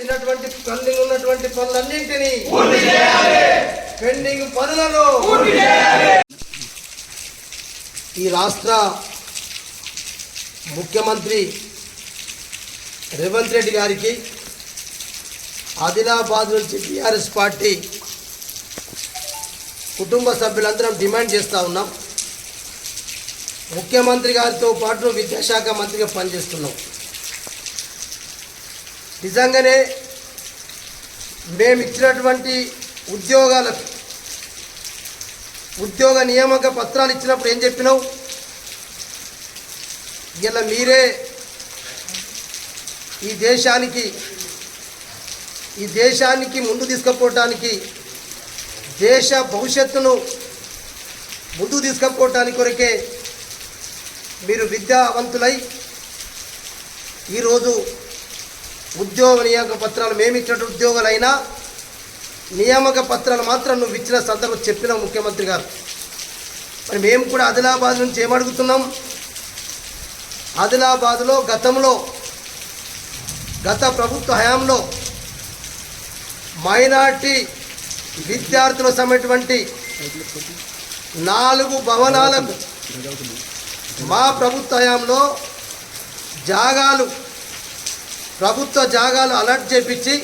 ఉన్నటువంటి పెండింగ్ ఉన్నటువంటి పనులన్నింటినీ పెండింగ్ పనులను ఈ రాష్ట్ర ముఖ్యమంత్రి రేవంత్ రెడ్డి గారికి ఆదిలాబాద్ నుంచి టీఆర్ఎస్ పార్టీ కుటుంబ సభ్యులందరం డిమాండ్ చేస్తూ ఉన్నాం. ముఖ్యమంత్రి గారితో పాటు విద్యాశాఖ మంత్రిగా పనిచేస్తున్నాం. నిజంగానే మేము ఇచ్చినటువంటి ఉద్యోగాల ఉద్యోగ నియామక పత్రాలు ఇచ్చినప్పుడు ఏం చెప్పినావు? ఇలా మీరే ఈ దేశానికి ఈ దేశానికి ముందు తీసుకుపోవటానికి దేశ భవిష్యత్తును ముందు తీసుకుపోవటానికి కొరకే మీరు విద్యావంతులై ఈరోజు ఉద్యోగ నియామక పత్రాలు మేము ఇచ్చిన ఉద్యోగాలైనా నియామక పత్రాలు మాత్రం నువ్వు ఇచ్చిన సందర్భం చెప్పిన ముఖ్యమంత్రి గారు. మరి మేము కూడా ఆదిలాబాద్ నుంచి ఏమడుగుతున్నాం? ఆదిలాబాద్లో గతంలో గత ప్రభుత్వ హయాంలో మైనార్టీ విద్యార్థుల సమటువంటి నాలుగు భవనాలకు మా ప్రభుత్వ హయాంలో జాగాలు ప్రభుత్వ జాగాలు అలర్ట్ చేపించి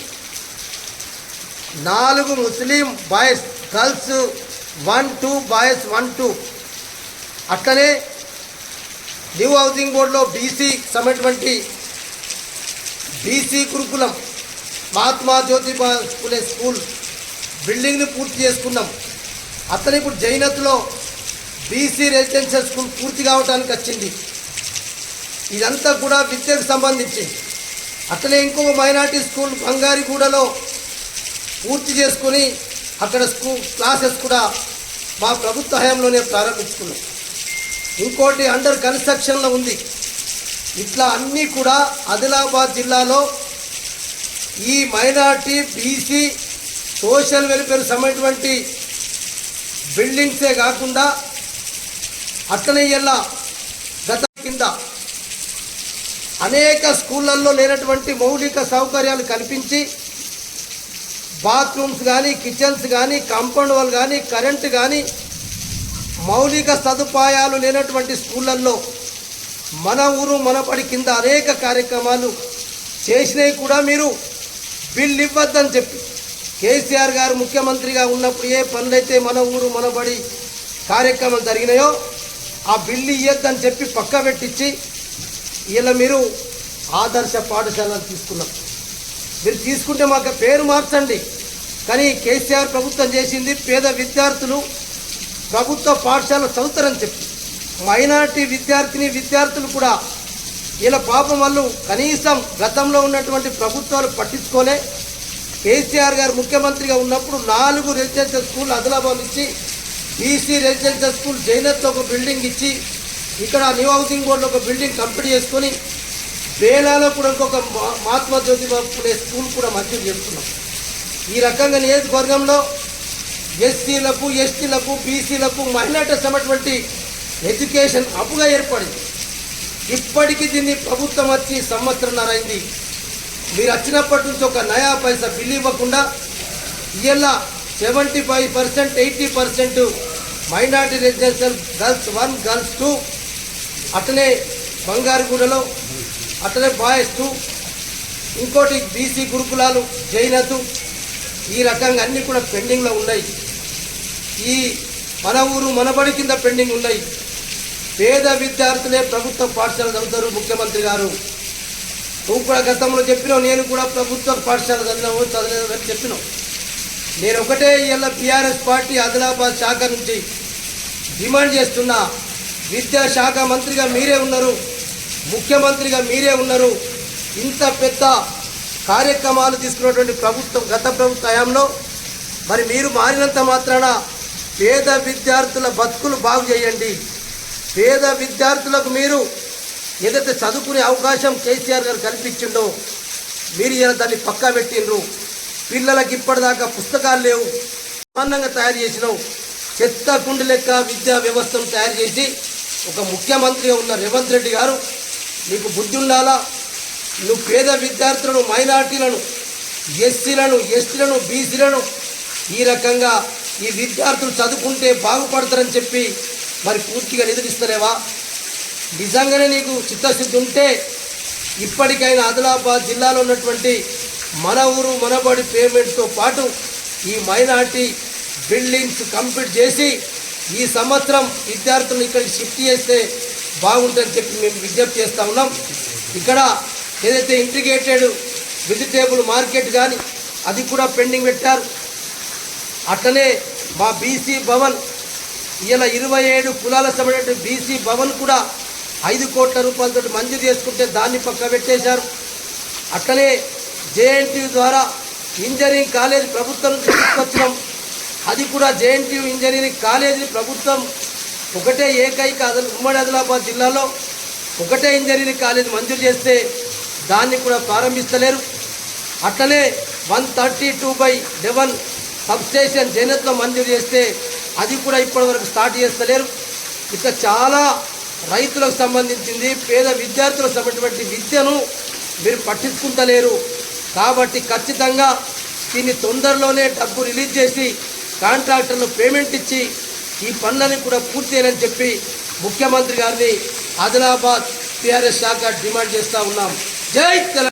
నాలుగు Muslim boys girls one two boys one two. అట్లనే న్యూ హౌసింగ్ బోర్డులో బీసీ సమటువంటి బీసీ గురుకులం మహాత్మా జ్యోతిబా స్కూల్ బిల్డింగ్ని పూర్తి చేసుకున్నాం. అతను ఇప్పుడు జైనత్లో బీసీ రెసిడెన్షియల్ స్కూల్ పూర్తి కావడానికి వచ్చింది. ఇదంతా కూడా విద్యకు సంబంధించి. అట్లనే ఇంకొక మైనార్టీ స్కూల్ బంగారిగూడలో పూర్తి చేసుకొని అక్కడ స్కూల్ క్లాసెస్ కూడా మా ప్రభుత్వ హయాంలోనే ప్రారంభించుకున్నాం. ఇంకోటి అండర్ కన్స్ట్రక్షన్లో ఉంది. ఇట్లా అన్నీ కూడా ఆదిలాబాద్ జిల్లాలో ఈ మైనార్టీ బీసీ సోషల్ వెల్ఫేర్ సంబంధించినటువంటి బిల్డింగ్సే కాకుండా అట్లనే ఇలా గత కింద అనేక స్కూళ్ళల్లో లేనటువంటి మౌలిక సౌకర్యాలు కల్పించి బాత్రూమ్స్ కానీ కిచెన్స్ కానీ కాంపౌండ్ వాళ్ళు కానీ కరెంటు కానీ మౌలిక సదుపాయాలు లేనటువంటి స్కూళ్ళల్లో మన ఊరు మనపడి కింద అనేక కార్యక్రమాలు చేసినవి కూడా మీరు బిల్ ఇవ్వద్దని చెప్పి కేసీఆర్ గారు ముఖ్యమంత్రిగా ఉన్నప్పుడు ఏ పనులైతే మన ఊరు మనబడి కార్యక్రమాలు జరిగినాయో ఆ బిల్లు ఇవ్వద్దని చెప్పి పక్క పెట్టించి ఇలా మీరు ఆదర్శ పాఠశాలను తీసుకున్నాం మీరు తీసుకుంటే మాకు పేరు మార్చండి. కానీ కేసీఆర్ ప్రభుత్వం చేసింది పేద విద్యార్థులు ప్రభుత్వ పాఠశాల చదువుతారని చెప్పి. మైనార్టీ విద్యార్థిని విద్యార్థులు కూడా ఇలా పాపం వాళ్ళు కనీసం గతంలో ఉన్నటువంటి ప్రభుత్వాలు పట్టించుకోలే. కేసీఆర్ గారు ముఖ్యమంత్రిగా ఉన్నప్పుడు నాలుగు రెసిడెన్షియల్ స్కూల్ ఆదిలాబాద్ ఇచ్చి బీసీ రెసిడెన్షియల్ స్కూల్ జైనత్లో ఒక బిల్డింగ్ ఇచ్చి ఇక్కడ న్యూ హౌసింగ్ బోర్డులో ఒక బిల్డింగ్ కంప్లీట్ చేసుకొని బేలాలో కూడా ఇంకొక మహాత్మా జ్యోతిబా పులే స్కూల్ కూడా మంజూరు చేస్తున్నాం ఈ రకంగా నియోజకవర్గంలో ఎస్సీలకు ఎస్టీలకు బీసీలకు మైనార్టీస్ అన్నటువంటి ఎడ్యుకేషన్ అప్పుగా ఏర్పడింది. ఇప్పటికీ దీన్ని ప్రభుత్వం వచ్చి సంవత్సరంన్నర అయింది. మీరు వచ్చినప్పటి నుంచి ఒక నయా పైసా బిల్లు ఇవ్వకుండా ఇలా seventy five percent eighty percent minority residential girls one girls two. అట్లనే బంగారుగూడలో అట్లనే బాయ్స్ టూ. ఇంకోటి బీసీ గురుకులాలు జైనతు. ఈ రకంగా అన్నీ కూడా పెండింగ్లో ఉన్నాయి. ఈ మన ఊరు మనబడి కింద పెండింగ్ ఉన్నాయి. పేద విద్యార్థులే ప్రభుత్వ పాఠశాల చదువుతారు ముఖ్యమంత్రి గారు. నువ్వు కూడా గతంలో చెప్పినావు నేను కూడా ప్రభుత్వ పాఠశాల చదివినావు చదివేదని చెప్పినావు. నేను ఒకటే ఇళ్ళ బీఆర్ఎస్ పార్టీ ఆదిలాబాద్ శాఖ నుంచి డిమాండ్ చేస్తున్నా. విద్యాశాఖ మంత్రిగా మీరే ఉన్నారు. ముఖ్యమంత్రిగా మీరే ఉన్నారు. ఇంత పెద్ద కార్యక్రమాలు తీసుకున్నటువంటి ప్రభుత్వం గత ప్రభుత్వ హయాంలో మరి మీరు మారినంత మాత్రాన పేద విద్యార్థుల బతుకులు బాగు చేయండి. పేద విద్యార్థులకు మీరు ఏదైతే చదువుకునే అవకాశం కేసీఆర్ గారు కల్పించిండో మీరు ఇలా దాన్ని పక్కా పెట్టిండ్రు. పిల్లలకి ఇప్పటిదాకా పుస్తకాలు లేవు. సమానంగా తయారు చేసినావు. చెత్త కుండి లెక్క విద్యా వ్యవస్థను తయారు చేసి ఒక ముఖ్యమంత్రిగా ఉన్న రేవంత్ రెడ్డి గారు నీకు బుద్ధి ఉండాలా? నువ్వు పేద విద్యార్థులను మైనార్టీలను ఎస్సీలను ఎస్టీలను బీసీలను ఈ రకంగా ఈ విద్యార్థులు చదువుకుంటే బాగుపడతారని చెప్పి మరి పూర్తిగా నిధులిస్తలేవా నిజంగానే నీకు చిత్తశుద్ధి ఉంటే ఇప్పటికైనా ఆదిలాబాద్ జిల్లాలో ఉన్నటువంటి మన ఊరు మనబడి పేమెంట్తో పాటు ఈ మైనార్టీ బిల్డింగ్స్ కంప్లీట్ చేసి ఈ సంవత్సరం విద్యార్థులను ఇక్కడికి షిఫ్ట్ చేస్తే బాగుంటుందని చెప్పి మేము విజ్ఞప్తి చేస్తూ ఉన్నాం. ఇక్కడ ఏదైతే ఇంటిగ్రేటెడ్ వెజిటేబుల్ మార్కెట్ కానీ అది కూడా పెండింగ్ పెట్టారు. అట్లనే మా బీసీ భవన్ ఇలా ఇరవై ఏడు కులాల సంబంధించిన బీసీ భవన్ కూడా ఐదు కోట్ల రూపాయలతో మంజూరు చేసుకుంటే దాన్ని పక్క పెట్టేశారు. అట్లనే జేఎన్టీయు ద్వారా ఇంజనీరింగ్ కాలేజ్ ప్రభుత్వం నుంచి తీసుకొచ్చినాం. అది కూడా జేఎన్టీయు ఇంజనీరింగ్ కాలేజీ ప్రభుత్వం ఒకటే ఏకైక అదల ఉమ్మడి ఆదిలాబాద్ జిల్లాలో ఒకటే ఇంజనీరింగ్ కాలేజ్ మంజూరు చేస్తే దాన్ని కూడా ప్రారంభిస్తలేరు. అట్లనే one thirty two by eleven substation జైనత్లో మంజూరు చేస్తే అది కూడా ఇప్పటివరకు స్టార్ట్ చేస్తలేరు. ఇక చాలా రైతులకు సంబంధించింది పేద విద్యార్థులకు సంబంధించినటువంటి విద్యను మీరు పట్టించుకుంటలేరు. కాబట్టి ఖచ్చితంగా దీన్ని తొందరలోనే డబ్బు రిలీజ్ చేసి కాంట్రాక్టర్లు పేమెంట్ ఇచ్చి ఈ పనులని కూడా పూర్తి చేయాలని చెప్పి ముఖ్యమంత్రి గారిని ఆదిలాబాద్ టీఆర్ఎస్ శాఖ డిమాండ్ చేస్తూ ఉన్నాం. జై తెలంగాణ!